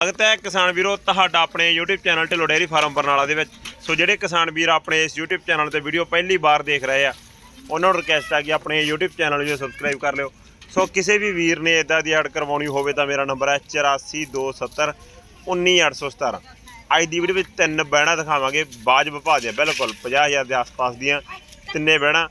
ਸਵਾਗਤ ਹੈ ਕਿਸਾਨ ਵੀਰੋ, ਤੁਹਾਡਾ ਆਪਣੇ YouTube channel Dhillon dairy farm Barnala ਦੇ ਵਿੱਚ। ਸੋ ਜਿਹੜੇ ਕਿਸਾਨ ਵੀਰ ਆਪਣੇ ਇਸ YouTube ਚੈਨਲ ਤੇ ਵੀਡੀਓ ਪਹਿਲੀ ਵਾਰ ਦੇਖ ਰਹੇ ਆ, ਉਹਨਾਂ ਨੂੰ ਰਿਕਵੈਸਟ ਆ ਕਿ ਆਪਣੇ YouTube ਚੈਨਲ ਨੂੰ ਸਬਸਕ੍ਰਾਈਬ ਕਰ ਲਿਓ। ਸੋ ਕਿਸੇ ਵੀ ਵੀਰ ਨੇ ਇਦਾਂ ਦੀ ਐਡ ਕਰਵਾਉਣੀ ਹੋਵੇ ਤਾਂ ਮੇਰਾ ਨੰਬਰ ਹੈ 8427 19817 ਅੱਜ ਦੀ ਵੀਡੀਓ ਵਿੱਚ ਤਿੰਨ ਬਹਿਣਾ ਦਿਖਾਵਾਂਗੇ, ਬਾਜ ਵਿਭਾ ਦੇ ਬਿਲਕੁਲ 50000 ਦੇ ਆਸ-ਪਾਸ ਦੀਆਂ ਤਿੰਨੇ ਬਹਿਣਾ।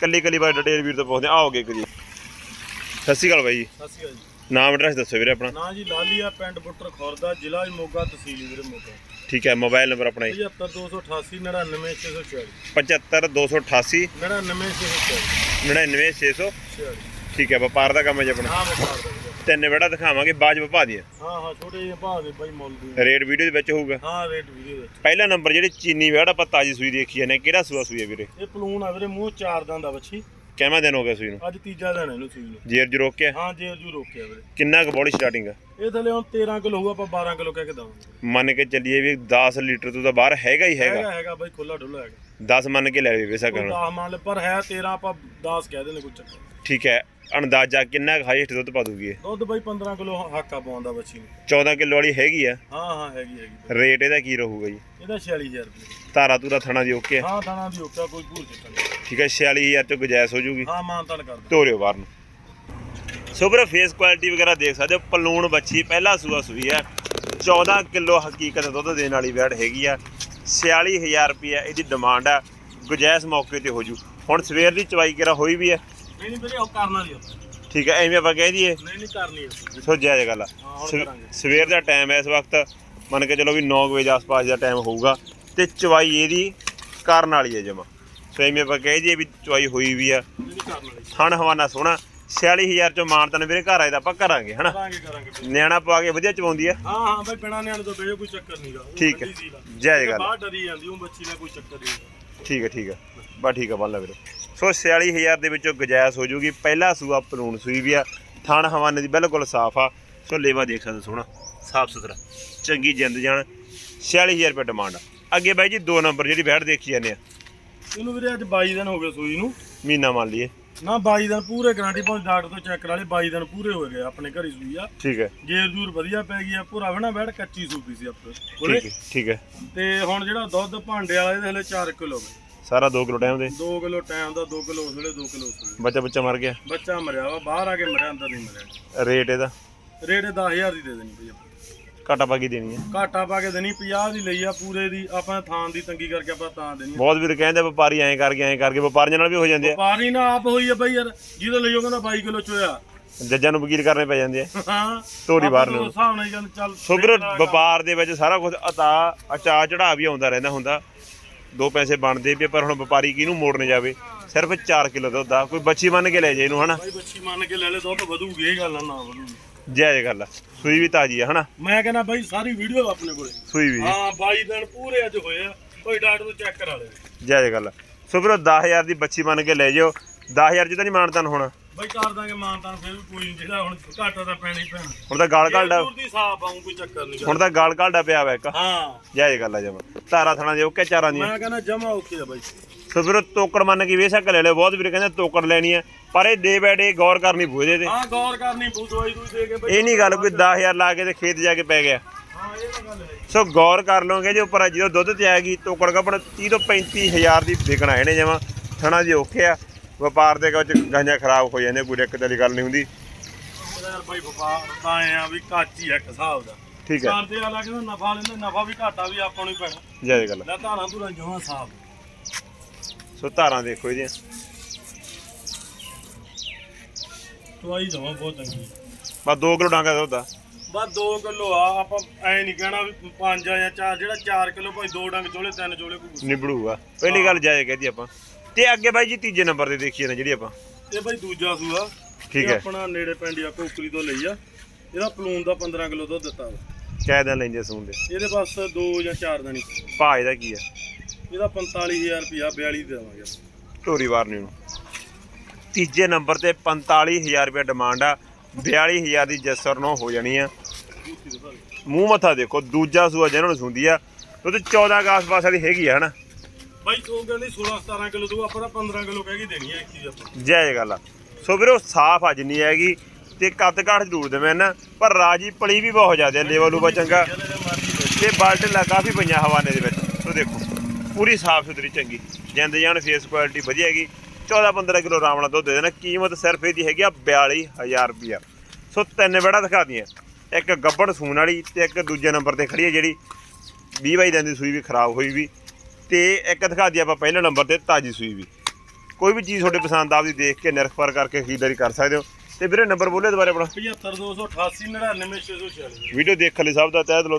ਕੱਲੀ ਕੱਲੀ ਬਾਰੇ ਡਿਟੇਲ ਵੀਰ ਤੋਂ ਪੁੱਛਦੇ ਹਾਂ। ਆਓਗੇ ਜੀ ਸਤਿ ਸ਼੍ਰੀ ਅਕਾਲ ਬਾਈ ਜੀ। ਸਤਿ ਸ਼੍ਰੀ ਅਕਾਲ ਜੀ। ਨਾਮ ਐਡਰੈਸ ਦੱਸੋ ਵੀਰੇ ਆਪਣਾ। ਨਾਂ ਜੀ ਲਾਲੀਆ ਪਿੰਡ ਬੁੱਟਰ ਖੁਰਦਾ ਜ਼ਿਲ੍ਹਾ ਮੋਗਾ ਤਹਿਸੀਲ ਵੀਰੇ ਮੋਗਾ। ਠੀਕ ਹੈ ਮੋਬਾਈਲ ਨੰਬਰ ਆਪਣਾ ਜੀ। 75288 99646 75288 99646 99646 ਠੀਕ ਹੈ ਵਪਾਰ ਦਾ ਕੰਮ ਹੈ ਜੀ ਆਪਣਾ। ਹਾਂ ਵਪਾਰ ਦਾ। ਤਿੰਨ ਬੜਾ ਦਿਖਾਵਾਂਗੇ ਬਾਜ ਵਪਾ ਦੀਆਂ ਹਾਂ ਹਾਂ ਛੋਟੇ ਜਿਹੇ ਭਾਅ ਦੇ ਬਾਈ ਮੁੱਲ ਦੀ। ਰੇਟ ਵੀਡੀਓ ਦੇ ਵਿੱਚ ਹੋਊਗਾ। ਹਾਂ ਰੇਟ ਵੀਡੀਓ ਵਿੱਚ। ਪਹਿਲਾ ਨੰਬਰ ਜਿਹੜੀ ਚੀਨੀ ਵੇੜ ਆਪਾਂ ਤਾਜੀ ਸੂਈ ਦੇਖੀ ਜਾਂਦੇ ਕਿਹੜਾ ਸੂਆ ਸੂਈ ਹੈ ਵੀਰੇ? ਇਹ ਪਲੂਣ ਆ ਵੀਰੇ ਮੂੰਹ ਚਾਰ ਦੰਦ ਆ ਬੱਚੀ। ਕਿੰਨਾ ਦਿਨ ਹੋ ਗਿਆ ਸੂਈ ਨੂੰ? ਅੱਜ ਤੀਜਾ ਦਿਨ ਹੈ ਇਹਨੂੰ ਸੂਈ ਨੂੰ। ਜੇਰ ਜੂ ਰੋਕਿਆ ਹਾਂ ਜੇ ਜੂ ਰੋਕਿਆ ਵੀਰੇ। ਕਿੰਨਾ ਕੁ ਬੋਡੀ ਸਟਾਰਟਿੰਗ ਆ? ਇਹ ਥੱਲੇ ਹੁਣ 13 ਕਿਲੋ ਹੋਊ ਆਪਾਂ 12 ਕਿਲੋ ਕਹਿ ਕੇ ਦਵਾਂਗੇ। ਮੰਨ ਕੇ ਚੱਲੀਏ ਵੀ 10 ਲੀਟਰ ਤੋਂ ਤਾਂ ਬਾਹਰ ਹੈਗਾ ਹੀ ਹੈਗਾ। ਹੈਗਾ ਹੈਗਾ ਬਾਈ ਖੁੱਲਾ ਡੁੱਲਾ ਹੈਗਾ। 10 ਮੰਨ ਕੇ ਲੈ ਵੇ ਸਕਣ 10 ਮੰਨ ਲੈ ਪਰ ਹੈ 13 ਆਪਾਂ 10 ਕਹਿ ਦਿੰਦੇ ਕੋਈ ਚੱਕਰ। ਠੀਕ ਹੈ ਅੰਦਾਜ਼ਾ ਕਿੰਨਾ ਹਾਈਸਟ ਦੁੱਧ ਪਾ ਦੂਗੀ ਇਹ? ਦੁੱਧ ਬਾਈ 15 ਕਿਲੋ ਹਾਕਾ ਪਾਉਂਦਾ ਬੱਚੀ ਨੂੰ। 14 ਕਿਲੋ ਵਾਲੀ ਹੈਗੀ ਆ? ਹਾਂ ਹਾਂ ਹੈਗੀ ਹੈਗੀ ਰੇਟ ਇਹਦਾ ਕੀ ਰਹੂਗਾ ਜੀ? ਇਹਦਾ 46000 ਰੁਪਏ। ਧਾਰਾ ਤੂਰਾ ਥਣਾ ਦੀ ਓਕੇ ਆ? ਹਾਂ ਥਾਣਾ ਦੀ ਉੱਚਾ ਕੋਈ ਚੱਕਰ ਨਹੀਂ। ਠੀਕ ਹੈ 46000 ਤੋਂ ਗੁਜਾਇਸ਼ ਹੋ ਜੂਗੀ। ਹਾਂ ਮਾਨਤਨ ਕਰਦਾ ਧੋਰਿਓ ਬਾਹਰ ਨੂੰ। ਸੋ ਵੀਰੇ ਫੇਸ ਕੁਆਲਿਟੀ ਵਗੈਰਾ ਦੇਖ ਸਕਦੇ ਹੋ ਪਲੂਣ ਬੱਚੀ ਪਹਿਲਾ ਸੂਆ ਸੂਈ ਹੈ 14 ਕਿਲੋ ਹਕੀਕਤ ਦੁੱਧ ਦੇਣ ਵਾਲੀ ਵੈੜ ਹੈਗੀ ਆ। 46000 ਰੁਪਏ ਇਹਦੀ ਡਿਮਾਂਡ ਆ। ਗੁਜਾਇਸ਼ ਮੌਕੇ ਤੇ ਹੋ ਜੂ। ਹੁਣ ਸਵੇਰ ਦੀ ਚਵਾਈ ਕਿਰਾ ਹੋਈ ਵੀ ਹੈ ਨਹੀਂ ਨਹੀਂ ਵੀਰੇ ਉਹ ਕਰਨਾ ਨਹੀਂ ਹੁੰਦਾ ਠੀਕ ਹੈ ਐਵੇਂ ਆਪਾਂ ਕਹਿ ਦਈਏ। ਨਹੀਂ ਨਹੀਂ ਕਰਨੀ ਹੈ ਸੋ ਜਾਇਜ਼ ਗੱਲ ਹਾਂ, ਹੁਣ ਸਵੇ- ਕਰਾਂਗੇ। ਸਵੇਰ ਦਾ ਟਾਈਮ ਹੈ ਇਸ ਵਕਤ। ਮੰਨ ਕੇ ਚਲੋ ਵੀ 9 ਵਜੇ ਆਸ-ਪਾਸ ਦਾ ਟਾਈਮ ਹੋਊਗਾ। ਤੇ ਚਵਾਈ ਇਹਦੀ ਕਰਨ ਵਾਲੀ ਹੈ ਜਮਾ। ਸੋ ਐਵੇਂ ਆਪਾਂ ਕਹਿ ਦਈਏ ਵੀ ਚਵਾਈ ਹੋਈ ਵੀ ਆ। ਨਹੀਂ ਨਹੀਂ ਕਰਨ ਵਾਲੀ। ਥਣ ਹਵਾਨਾ ਸੋਹਣਾ। 46000 ਚੋਂ ਮਾਨਤਨ ਵੀਰੇ ਘਰ ਆਏ ਤਾਂ ਆਪਾਂ ਕਰਾਂਗੇ ਹਨਾ? ਕਰਾਂਗੇ ਕਰਾਂਗੇ ਵੀਰੇ। ਨਿਆਣਾ ਪਾ ਕੇ ਵਧੀਆ ਚਵਾਉਂਦੀ ਆ। ਹਾਂ ਹਾਂ ਬਾਈ ਬਿਨਾ ਨਿਆਣੇ ਤੋਂ ਬੇਜੋ ਕੋਈ ਚੱਕਰ ਨਹੀਂਗਾ ਠੀਕ ਹੈ। ਜਾਇਜ਼ ਗੱਲ। ਬਾਹਰ ਡਰੀ ਜਾਂਦੀ ਉਹ ਬੱਚੀ ਨਾਲ ਕੋਈ ਚੱਕਰ ਨਹੀਂ ਠੀਕ ਹੈ ਠੀਕ ਹੈ ਬਸ ਠੀਕ ਹੈ ਬੰਨ ਲਾ ਵੀਰੇ। ਸੋ 46000 ਦੇ ਵਿੱਚੋਂ ਗੁਜਾਇਸ਼ ਹੋ ਜੂਗੀ। ਪਹਿਲਾ ਸੂਆ ਪਲੂਣ ਸੂਈ ਵੀ ਆ। ਥਣ ਹਵਾਨੇ ਦੀ ਬਿਲਕੁਲ ਸਾਫ਼ ਆ। ਸੋ ਲੇਵਾ ਦੇਖ ਸਕਦੇ ਸੋਹਣਾ ਸਾਫ਼ ਸੁਥਰਾ ਚੰਗੀ ਜਿੰਦ ਜਾਨ 46000 ਰੁਪਏ ਡਿਮਾਂਡ ਅੱਗੇ ਬਾਈ ਜੀ ਦੋ ਨੰਬਰ ਜਿਹੜੀ ਬੈਠ ਦੇਖੀ ਜਾਂਦੇ ਆ। ਇਹਨੂੰ ਵੀਰੇ ਅੱਜ 22 ਦਿਨ ਹੋ ਗਏ ਸੂਈ ਨੂੰ। ਮਹੀਨਾ ਮੰਨ ਲਈਏ। ਨਾ 22 ਦਿਨ ਪੂਰੇ ਗਾਰੰਟੀ ਭਾਵੇਂ ਡਾਕਟਰ ਤੋਂ ਚੈੱਕ ਕਰਾ ਲਏ 22 ਦਿਨ ਪੂਰੇ ਹੋ ਗਏ ਆਪਣੇ ਘਰੀ ਸੂਈ ਆ। ਠੀਕ ਹੈ। ਜੇਰ ਜੂਰ ਵਧੀਆ ਪੈ ਗਈ ਆ ਪੂਰਾ ਵਣਾ ਬੈਠ ਕੱਚੀ ਸੂਪੀ ਸੀ ਆਪਣੇ। ਕੋਲੇ ਠੀਕ ਹੈ ਠੀਕ ਹੈ। ਤੇ ਹੁਣ ਜਿਹੜਾ ਦੁੱਧ ਭਾਂਡੇ ਵਾਲਾ ਇਹਦੇ ਹਲੇ 4 ਕਿਲੋ ਸਾਰਾ 2 ਕਿਲੋ ਟਾਈਮ ਦੇ? 2 ਕਿਲੋ ਟਾਈਮ ਦਾ 2 ਕਿਲੋ ਉਸ ਵੇਲੇ 2 ਕਿਲੋ ਉਸ ਵੇਲੇ। ਬੱਚਾ ਬੱਚਾ ਮਰ ਗਿਆ? ਬੱਚਾ ਮਰਿਆ ਵਾ ਬਾਹਰ ਆ ਕੇ ਮਰਿਆ ਅੰਦਰ ਨਹੀਂ ਮਰਿਆ। ਰੇਟ ਇਹਦਾ? ਰੇਟ 10000 ਦੀ ਦੇ ਦੇਣੀ ਭਈ ਘਾਟਾ ਪਾ ਕੇ ਦੇਣੀ ਹੈ। ਘਾਟਾ ਪਾ ਕੇ ਦੇਣੀ 50 ਦੀ ਲਈ ਆ ਪੂਰੇ ਦੀ ਆਪਾਂ ਥਾਂ ਦੀ ਤੰਗੀ ਕਰਕੇ ਆਪਾਂ ਤਾਂ ਦੇਣੀ ਬਹੁਤ ਵੀਰ ਕਹਿੰਦੇ ਵਪਾਰੀ ਐਂ ਕਰਕੇ ਐਂ ਕਰਕੇ ਵਪਾਰੀਆਂ ਨਾਲ ਵੀ ਹੋ ਜਾਂਦੇ ਆ। ਵਪਾਰੀ ਨਾ ਆਪ ਹੋਈ ਆ ਬਈ ਯਾਰ ਜਿਹਦੇ ਲਈ ਉਹ ਕਹਿੰਦਾ 22 ਕਿਲੋ ਚੋਇਆ। ਜੱਜਾਂ ਨੂੰ ਵਕੀਲ ਕਰਨੇ ਪੈ ਜਾਂਦੇ ਆ। ਹਾਂ। ਤੋਰੀ ਬਾਹਰ ਨੂੰ। ਹਿਸਾਬ ਨਾਲ ਚੱਲ ਸੋ ਵੀਰ ਵਪਾਰ ਦੇ ਵਿੱਚ ਸਾਰਾ ਕੁਝ ਅਤਾ ਅਚਾ ਚੜਾ ਵੀ ਆਉਂਦਾ ਰਹਿੰਦਾ ਹੁੰਦਾ। ਦੋ ਪੈਸੇ ਬਣਦੇ ਵੀ ਆ, ਪਰ ਹੁਣ ਵਪਾਰੀ ਕਿਹਨੂੰ ਮੋੜਨ ਜਾਵੇ? ਸਿਰਫ 4 ਕਿਲੋ ਦੁੱਧ ਆ। ਕੋਈ ਬੱਚੀ ਮੰਨ ਕੇ ਲੈ ਜੇ ਇਹਨੂੰ ਹਨਾ? ਬੱਚੀ ਮੰਨ ਕੇ ਲੈ ਲੈ ਦੁੱਧ ਵਧੂਗੀ ਇਹ ਗੱਲ ਆ, ਨਾ ਵਧੂਗੀ। ਜਾਇਜ਼ ਗੱਲ ਆ ਸੂਈ ਵੀ ਤਾਜੀ ਆ ਹਨਾ? ਮੈਂ ਕਹਿੰਦਾ ਬਾਈ ਸਾਰੀ ਵੀਡੀਓ ਆਪਣੇ ਕੋਲੇ। ਸੂਈ ਵੀ। ਹਾਂ 22 ਦਿਨ ਪੂਰੇ ਅੱਜ ਹੋਏ ਆ। ਕੋਈ ਡਾਕਟਰ ਤੋਂ ਚੈੱਕ ਕਰਾ ਲੈ। ਜਾਇਜ਼ ਗੱਲ ਆ ਸੋ ਵੀਰੋ 10000 ਦੀ ਬੱਚੀ ਮੰਨ ਕੇ ਲੈ ਜਿਓ 10000 ਚ ਤਾਂ ਨਹੀਂ ਮਾਨਤਨ ਹੋਣਾ। ਬਾਈ ਕਰ ਦਾਂਗੇ ਮਾਨਤਾਨ ਫਿਰ ਵੀ ਕੋਈ ਨਹੀਂ ਜਿਹੜਾ ਹੁਣ ਘਾਟਾ ਤਾਂ ਪੈਣਾ ਹੀ ਪੈਣਾ। ਹੁਣ ਤਾਂ ਗਾਲ ਘਾਲਦਾ ਦੂਰ ਦੀ ਸਾਫ਼ ਆਉਂ ਕੋਈ ਚੱਕਰ ਨਹੀਂ ਹੁਣ ਤਾਂ ਗਾਲ ਘਾਲਦਾ ਪਿਆ ਵਾ ਇੱਕ। ਹਾਂ। ਜਾਇਜ਼ ਗੱਲ ਆ ਜਮਾ। ਧਾਰਾ ਥਣਾ ਦੇ ਓਕੇ ਚਾਰਾਂ ਦੀਆਂ। ਮੈਂ ਕਹਿੰਦਾ ਜਮਾ ਓਕੇ ਆ ਬਾਈ। ਸੋ ਵੀਰੋ ਤੋਕੜ ਮੰਨ ਕੇ ਵੇਸਕ ਲੈ ਲਿਓ। ਬਹੁਤ ਵੀਰ ਕਹਿੰਦੇ ਤੋਕੜ ਲੈਣੀ ਆ। ਪਰ ਇਹ ਡੇ ਬਾਏ ਡੇ ਗੌਰ ਕਰਨੀ ਇਹਦੇ ਤੇ। ਹਾਂ ਗੌਰ ਕਰਨੀ ਪਊ ਦਵਾਈ ਦੂਈ ਦੇ ਕੇ ਬਾਈ ਇਹ ਨਹੀਂ ਗੱਲ ਕੋਈ 10000 ਲਾ ਕੇ ਤੇ ਖੇਤ ਜਾ ਕੇ ਪੈ ਗਿਆ। ਹਾਂ ਇਹ ਤਾਂ ਗੱਲ ਹੈ। ਸੋ ਗੌਰ ਕਰ ਲਓਗੇ ਜੇ ਉੱਪਰ ਜਦੋਂ ਦੁੱਧ ਤੇ ਆਏਗੀ ਤੋਕੜ ਕੱਪੜ 30 ਤੋਂ 35000 ਦੀ ਵਿਕਣਾ ਇਹਨੇ ਜਮਾ। ਥਣਾ ਜੀ ਔਖੇ ਆ। ਵਪਾਰ ਦੇ ਵਿੱਚ ਗਾਂਜਾਂ ਖਰਾਬ ਹੋ ਜਾਂਦੇ ਕੋਈ ਦਿੱਕਤ ਵਾਲੀ ਗੱਲ ਨਹੀਂ ਹੁੰਦੀ। ਯਾਰ ਵਪਾਰ ਤਾਂ ਐਂ ਆ ਵੀ ਆ ਇੱਕ ਹਿਸਾਬ ਦਾ। ਠੀਕ ਹੈ। ਕਰਦੇ ਆ ਕਹਿੰਦਾ ਨਫਾ ਲੈਂਦੇ ਨਫਾ ਵੀ ਘਾਟਾ ਵੀ ਆਪਾਂ ਨੂੰ ਹੀ ਪੈਣਾ। ਜੈ ਗੱਲ ਲੈ ਧਾਰਾਂ ਧੂਰਾਂ ਜਮਾਂ ਸਾਫ਼ ਸੋ ਧਾਰਾਂ ਦੇਖੋ ਇਹਦੀਆਂ। ਦਵਾਈ ਦਵਾ ਬਹੁਤ ਚੰਗੀ। ਬਸ 2 ਕਿਲੋ ਡਾਂਗਾ ਦੁੱਧ ਆ। ਬਸ 2 ਕਿਲੋ ਆ ਆਪਾਂ ਐ ਨਹੀਂ ਕਹਿਣਾ ਵੀ 5 ਆ ਜਾਂ 4 ਜਿਹੜਾ 4 ਕਿਲੋ ਭਾਈ ਦੋ ਡੰਗ ਚੋਲੇ ਤਿੰਨ ਚੋਲੇ ਕੋਈ ਨਿਬੜੂਗਾ। ਪਹਿਲੀ ਗੱਲ ਜਾਇਜ਼ ਕਹਦੀ ਆਪਾਂ। ਤੇ ਅੱਗੇ ਬਾਈ ਜੀ ਤੀਜੇ ਨੰਬਰ ਤੇ ਦੇਖੀਏ ਨਾ ਜਿਹੜੀ ਆਪਾਂ। ਇਹ ਬਾਈ ਦੂਜਾ ਸੂਆ। ਠੀਕ ਹੈ। ਆਪਣਾ ਨੇੜੇ ਪਿੰਡ ਆ ਕੋਕਰੀ ਤੋਂ ਲਈ ਆ। ਇਹਦਾ ਪਲੂਨ ਦਾ 15 ਕਿਲੋ ਦੁੱਧ ਦਿੱਤਾ ਵਾ। ਕਿਹ ਦਿਨ ਲੈਂਦੇ ਸੂਣ ਦੇ। ਇਹਦੇ ਬਸ 2 ਜਾਂ 4 ਦਿਨ ਭਾਅ ਇਹਦਾ ਕੀ ਆ? ਇਹਦਾ 45000 ਰੁਪਿਆ 42 ਦੇ ਦੇਵਾਂਗੇ। ਢੋਰੀ ਵਾਰਨੀ ਨੂੰ। ਤੀਜੇ ਨੰਬਰ ਤੇ 45000 ਰੁਪਏ ਡਿਮਾਂਡ ਆ। 42000 ਦੀ ਜਸਰ ਨੂੰ ਹੋ ਜਾਣੀ ਆ। ਮੂੰਹ ਮੱਥਾ ਦੇਖੋ ਦੂਜਾ ਸੂਆ ਜਿਹਨਾਂ ਨੂੰ ਸੁੰਦੀ ਆ। ਉਹ ਤੇ 14 ਕੁ ਆਸ-ਪਾਸ ਵਾਲੀ ਹੈਗੀ ਆ ਹਨਾ? ਬਾਈ ਤੂੰ ਕਹਿੰਦੀ 16 17 ਕਿਲੋ ਦੂ ਆਪਾਂ ਤਾਂ 15 ਕਿਲੋ ਕਹਿ ਕੇ ਦੇਣੀ ਆ ਇੱਕ ਹੀ ਆਪਾਂ। ਜੈ ਗੱਲ ਆ ਸੋ ਵੀਰੋ, ਸਾਫ਼ ਅੱਜ ਨਹੀਂ ਹੈਗੀ ਤੇ ਕੱਦ ਕਾਠ ਜ਼ਰੂਰ ਦੇ ਨਾ, ਪਰ ਰਾਜੀ ਪਲੀ ਵੀ ਬਹੁਤ ਜ਼ਿਆਦਾ ਲੇਵਲ ਲੂਵਾ ਚੰਗਾ। ਤੇ ਬਾਲਟਲਾ ਕਾਫੀ ਪਈਆਂ ਹਵਾਨੇ ਦੇ ਵਿੱਚ ਸੋ ਦੇਖੋ, ਪੂਰੀ ਸਾਫ਼ ਸੁਥਰੀ ਚੰਗੀ। ਜਿੰਦ ਜਾਨ ਫੇਸ ਕੁਆਲਿਟੀ ਵਧੀਆ ਹੈਗੀ। 14 15 ਕਿਲੋ ਆਰਾਮ ਦੁੱਧ ਦੇ ਦੇਣਾ, ਕੀਮਤ ਸਿਰਫ ਇਹਦੀ ਹੈਗੀ ਆ 42000 ਰੁਪਿਆ ਸੋ ਤਿੰਨ ਬੜਾ ਦਿਖਾ ਦੀਆਂ ਇੱਕ ਗੱਬੜ ਸੂਣ ਵਾਲੀ ਤੇ ਇੱਕ ਦੂਜੇ ਨੰਬਰ ਤੇ ਖੜੀ ਹੈ ਜਿਹੜੀ 20 ਬਾਈ ਦਿਨ ਦੀ ਸੂਈ ਵੀ ਖਰਾਬ ਹੋਈ ਵੀ। ਤੇ ਇੱਕ ਦਿਖਾ ਦੀ ਆਪਾਂ ਪਹਿਲੇ ਨੰਬਰ ਤੇ ਤਾਜੀ ਸੂਈ ਵੀ। ਕੋਈ ਵੀ ਚੀਜ਼ ਤੁਹਾਡੇ ਪਸੰਦ ਆਪਦੀ ਦੇਖ ਕੇ ਨਿਰਖ ਪਰ ਕਰਕੇ ਖਰੀਦਦਾਰੀ ਕਰ ਸਕਦੇ ਹੋ। ਤੇ ਵੀਰੇ ਨੰਬਰ ਬੋਲੇ ਦੁਬਾਰੇ ਆਪਣਾ। 75288 99646 ਵੀਡੀਓ ਦੇਖਣ ਲਈ ਸਭ ਦਾ ਤਹਿ ਦਿਲੋਂ